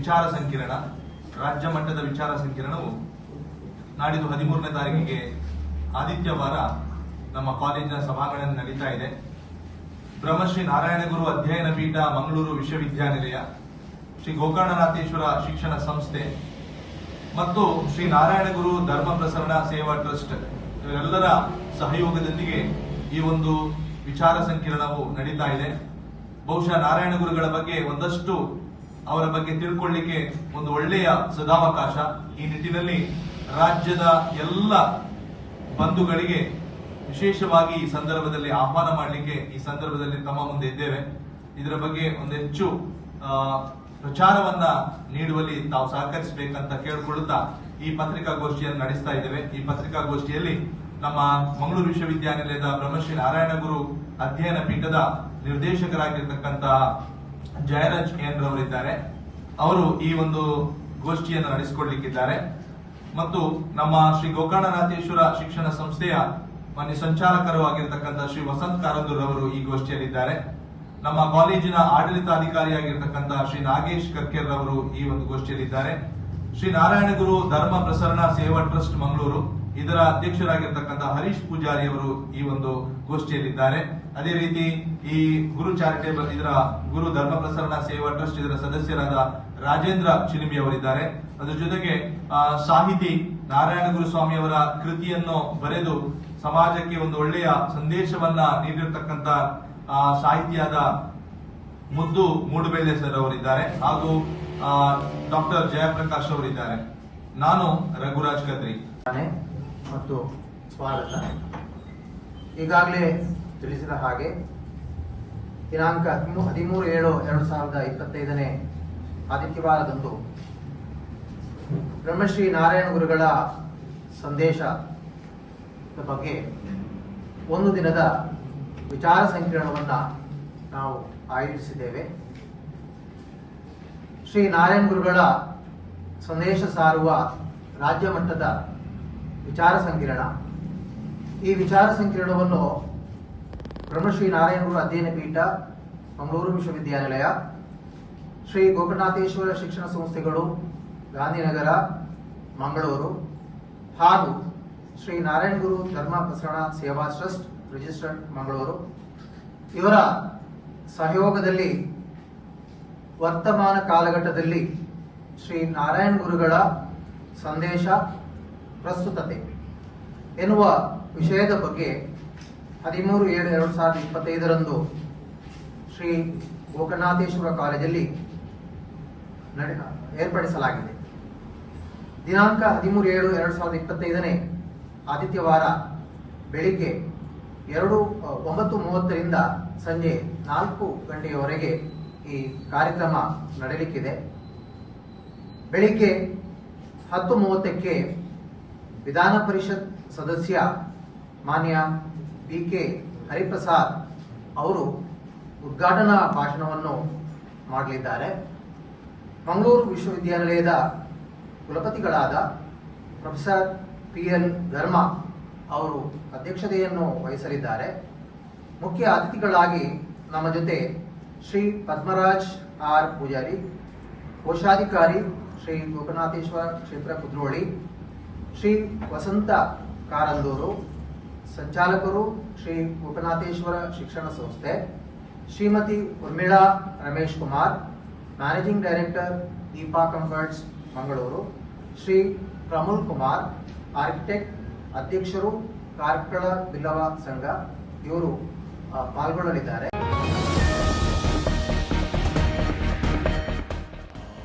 ವಿಚಾರ ಸಂಕಿರಣ, ರಾಜ್ಯ ಮಟ್ಟದ ವಿಚಾರ ಸಂಕಿರಣವು ನಾಡಿದ್ದು ಹದಿಮೂರನೇ ತಾರೀಕಿಗೆ ಆದಿತ್ಯವಾರ ನಮ್ಮ ಕಾಲೇಜಿನ ಸಭಾಂಗಣದಲ್ಲಿ ನಡೀತಾ ಇದೆ. ಬ್ರಹ್ಮಶ್ರೀ ನಾರಾಯಣಗುರು ಅಧ್ಯಯನ ಪೀಠ, ಮಂಗಳೂರು ವಿಶ್ವವಿದ್ಯಾನಿಲಯ, ಶ್ರೀ ಗೋಕರ್ಣನಾಥೇಶ್ವರ ಶಿಕ್ಷಣ ಸಂಸ್ಥೆ ಮತ್ತು ಶ್ರೀ ನಾರಾಯಣಗುರು ಧರ್ಮ ಪ್ರಸರಣ ಸೇವಾ ಟ್ರಸ್ಟ್ ಇವರೆಲ್ಲರ ಸಹಯೋಗದೊಂದಿಗೆ ಈ ಒಂದು ವಿಚಾರ ಸಂಕಿರಣವು ನಡೀತಾ ಇದೆ. ಬಹುಶಃ ನಾರಾಯಣ ಗುರುಗಳ ಬಗ್ಗೆ ಒಂದಷ್ಟು ಅವರ ಬಗ್ಗೆ ತಿಳ್ಕೊಳ್ಳಿಕ್ಕೆ ಒಂದು ಒಳ್ಳೆಯ ಸದಾವಕಾಶ ಈ ನಿಟ್ಟಿನಲ್ಲಿ ರಾಜ್ಯದ ಎಲ್ಲ ಬಂಧುಗಳಿಗೆ ವಿಶೇಷವಾಗಿ ಈ ಸಂದರ್ಭದಲ್ಲಿ ಆಹ್ವಾನ ಮಾಡಲಿಕ್ಕೆ ಈ ಸಂದರ್ಭದಲ್ಲಿ ತಮ್ಮ ಮುಂದೆ ಇದ್ದೇವೆ. ಇದರ ಬಗ್ಗೆ ಒಂದು ಹೆಚ್ಚು ಪ್ರಚಾರವನ್ನ ನೀಡುವಲ್ಲಿ ತಾವು ಸಹಕರಿಸಬೇಕಂತ ಕೇಳಿಕೊಳ್ಳುತ್ತಾ ಈ ಪತ್ರಿಕಾಗೋಷ್ಠಿಯನ್ನು ನಡೆಸ್ತಾ ಇದ್ದೇವೆ. ಈ ಪತ್ರಿಕಾಗೋಷ್ಠಿಯಲ್ಲಿ ನಮ್ಮ ಮಂಗಳೂರು ವಿಶ್ವವಿದ್ಯಾನಿಲಯದ ಬ್ರಹ್ಮಶ್ರೀ ನಾರಾಯಣ ಗುರು ಅಧ್ಯಯನ ಪೀಠದ ನಿರ್ದೇಶಕರಾಗಿರ್ತಕ್ಕಂತಹ ಜಯರಾಜ್ ಎನ್ ರವರಿದ್ದಾರೆ ಅವರು ಈ ಒಂದು ಗೋಷ್ಠಿಯನ್ನು ನಡೆಸಿಕೊಡ್ಲಿಕ್ಕಿದ್ದಾರೆ. ಮತ್ತು ನಮ್ಮ ಶ್ರೀ ಗೋಕರ್ಣನಾಥೇಶ್ವರ ಶಿಕ್ಷಣ ಸಂಸ್ಥೆಯ ಮನೆ ಸಂಚಾಲಕರು ಆಗಿರ್ತಕ್ಕಂಥ ಶ್ರೀ ವಸಂತ್ ಕಾರಂದೂರ್ ಅವರು ಈ ಗೋಷ್ಠಿಯಲ್ಲಿದ್ದಾರೆ. ನಮ್ಮ ಕಾಲೇಜಿನ ಆಡಳಿತಾಧಿಕಾರಿಯಾಗಿರ್ತಕ್ಕಂತಹ ಶ್ರೀ ನಾಗೇಶ್ ಕರ್ಕೇರ್ ಅವರು ಈ ಒಂದು ಗೋಷ್ಠಿಯಲ್ಲಿದ್ದಾರೆ. ಶ್ರೀ ನಾರಾಯಣ ಗುರು ಧರ್ಮ ಪ್ರಸರಣ ಸೇವಾ ಟ್ರಸ್ಟ್ ಮಂಗಳೂರು. ಇದರ ಅಧ್ಯಕ್ಷರಾಗಿರ್ತಕ್ಕಂಥ ಹರೀಶ್ ಪೂಜಾರಿ ಅವರು ಈ ಒಂದು ಗೋಷ್ಠಿಯಲ್ಲಿದ್ದಾರೆ. ಅದೇ ರೀತಿ ಈ ಗುರು ಚಾರಿಟೇಬಲ್, ಇದರ ಗುರು ಧರ್ಮ ಪ್ರಸರಣ ಸೇವಾ ಟ್ರಸ್ಟ್ ಇದರ ಸದಸ್ಯರಾದ ರಾಜೇಂದ್ರ ಚಿಲಿಮಿ ಅವರಿದ್ದಾರೆ. ಅದರ ಜೊತೆಗೆ ಸಾಹಿತಿ ನಾರಾಯಣ ಗುರು ಸ್ವಾಮಿ ಅವರ ಕೃತಿಯನ್ನು ಬರೆದು ಸಮಾಜಕ್ಕೆ ಒಂದು ಒಳ್ಳೆಯ ಸಂದೇಶವನ್ನ ನೀಡಿರ್ತಕ್ಕಂಥ ಸಾಹಿತಿಯಾದ ಮುದ್ದು ಮೂಡುಬೆಳ್ಳೆ ಸರ್ ಅವರಿದ್ದಾರೆ ಹಾಗೂ ಡಾಕ್ಟರ್ ಜಯಪ್ರಕಾಶ್ ಅವರಿದ್ದಾರೆ. ನಾನು ರಘುರಾಜ್ ಕದ್ರಿ. ಮತ್ತು ಸ್ವಾಗತ ಈಗಾಗಲೇ ತಿಳಿಸಿದ ಹಾಗೆ, ದಿನಾಂಕ ಹದಿಮೂ- ಹದಿಮೂರು ಏಳು ಎರಡು ಸಾವಿರದ ಇಪ್ಪತ್ತೈದನೇ ಆದಿತ್ಯವಾರದಂದು ಬ್ರಹ್ಮಶ್ರೀ ನಾರಾಯಣ ಗುರುಗಳ ಸಂದೇಶದ ಬಗ್ಗೆ ಒಂದು ದಿನದ ವಿಚಾರ ಸಂಕಿರಣವನ್ನು ನಾವು ಆಯೋಜಿಸಿದ್ದೇವೆ. ಶ್ರೀ ನಾರಾಯಣ ಗುರುಗಳ ಸಂದೇಶ ಸಾರುವ ರಾಜ್ಯ ಮಟ್ಟದ ವಿಚಾರ ಸಂಕಿರಣ. ಈ ವಿಚಾರ ಸಂಕಿರಣವನ್ನು ಬ್ರಹ್ಮಶ್ರೀ ನಾರಾಯಣಗುರು ಅಧ್ಯಯನ ಪೀಠ, ಮಂಗಳೂರು ವಿಶ್ವವಿದ್ಯಾನಿಲಯ, ಶ್ರೀ ಗೋಕರ್ಣಾಥೇಶ್ವರ ಶಿಕ್ಷಣ ಸಂಸ್ಥೆಗಳು, ಗಾಂಧಿನಗರ, ಮಂಗಳೂರು ಹಾಗೂ ಶ್ರೀ ನಾರಾಯಣಗುರು ಧರ್ಮ ಪ್ರಸರಣ ಸೇವಾ ಟ್ರಸ್ಟ್, ರಿಜಿಸ್ಟರ್ಡ್ ಮಂಗಳೂರು. ಇವರ ಸಹಯೋಗದಲ್ಲಿ ವರ್ತಮಾನ ಕಾಲಘಟ್ಟದಲ್ಲಿ ಶ್ರೀ ನಾರಾಯಣ ಗುರುಗಳ ಸಂದೇಶ ಪ್ರಸ್ತುತತೆ. ಎನ್ನುವ ವಿಷಯದ ಬಗ್ಗೆ ಹದಿಮೂರು ಏಳು ಎರಡು ಸಾವಿರದ ಇಪ್ಪತ್ತೈದರಂದು ಶ್ರೀ ಗೋಕರ್ಣಾಥೇಶ್ವರ ಕಾಲೇಜಲ್ಲಿ ನಡೆ, ಏರ್ಪಡಿಸಲಾಗಿದೆ. ದಿನಾಂಕ ಹದಿಮೂರು ಏಳು ಎರಡು ಸಾವಿರದ ಇಪ್ಪತ್ತೈದನೇ ಆದಿತ್ಯವಾರ ಬೆಳಿಗ್ಗೆ ಎರಡು ಒಂಬತ್ತು ಮೂವತ್ತರಿಂದ ಸಂಜೆ ನಾಲ್ಕು ಗಂಟೆಯವರೆಗೆ ಈ ಕಾರ್ಯಕ್ರಮ ನಡೆಯಲಿಕ್ಕಿದೆ ಬೆಳಿಗ್ಗೆ ಹತ್ತು ಮೂವತ್ತಕ್ಕೆ ವಿಧಾನ ಪರಿಷತ್ ಸದಸ್ಯ ಮಾನ್ಯ ಬಿ ಕೆ ಹರಿಪ್ರಸಾದ್ ಅವರು ಉದ್ಘಾಟನಾ ಭಾಷಣವನ್ನು ಮಾಡಲಿದ್ದಾರೆ. ಮಂಗಳೂರು ವಿಶ್ವವಿದ್ಯಾನಿಲಯದ ಕುಲಪತಿಗಳಾದ ಪ್ರೊಫೆಸರ್ ಪಿ ಎಲ್ ಧರ್ಮ ಅವರು ಅಧ್ಯಕ್ಷತೆಯನ್ನು ವಹಿಸಲಿದ್ದಾರೆ. ಮುಖ್ಯ ಅತಿಥಿಗಳಾಗಿ ನಮ್ಮ ಜೊತೆ ಶ್ರೀ ಪದ್ಮರಾಜ್ ಆರ್ ಪೂಜಾರಿ, ಕೋಶಾಧಿಕಾರಿ ಶ್ರೀ ಗೋಪನಾಥೇಶ್ವರ ಕ್ಷೇತ್ರ ಕುದ್ರೋಳಿ ಶ್ರೀ ವಸಂತ ಕಾರಂದೂರು, ಸಂಚಾಲಕರು ಶ್ರೀ ಉಪನಾಥೇಶ್ವರ ಶಿಕ್ಷಣ ಸಂಸ್ಥೆ, Shrimati Urmila Ramesh Kumar, managing director Deepa comforts Mangaluru, Shri Pramul Kumar, architect ಅಧ್ಯಕ್ಷರು ಕಾರ್ಕಳ ಬಿಲ್ಲವ ಸಂಘ, ಇವರು ಪಾಲ್ಗೊಳ್ಳಲಿದ್ದಾರೆ.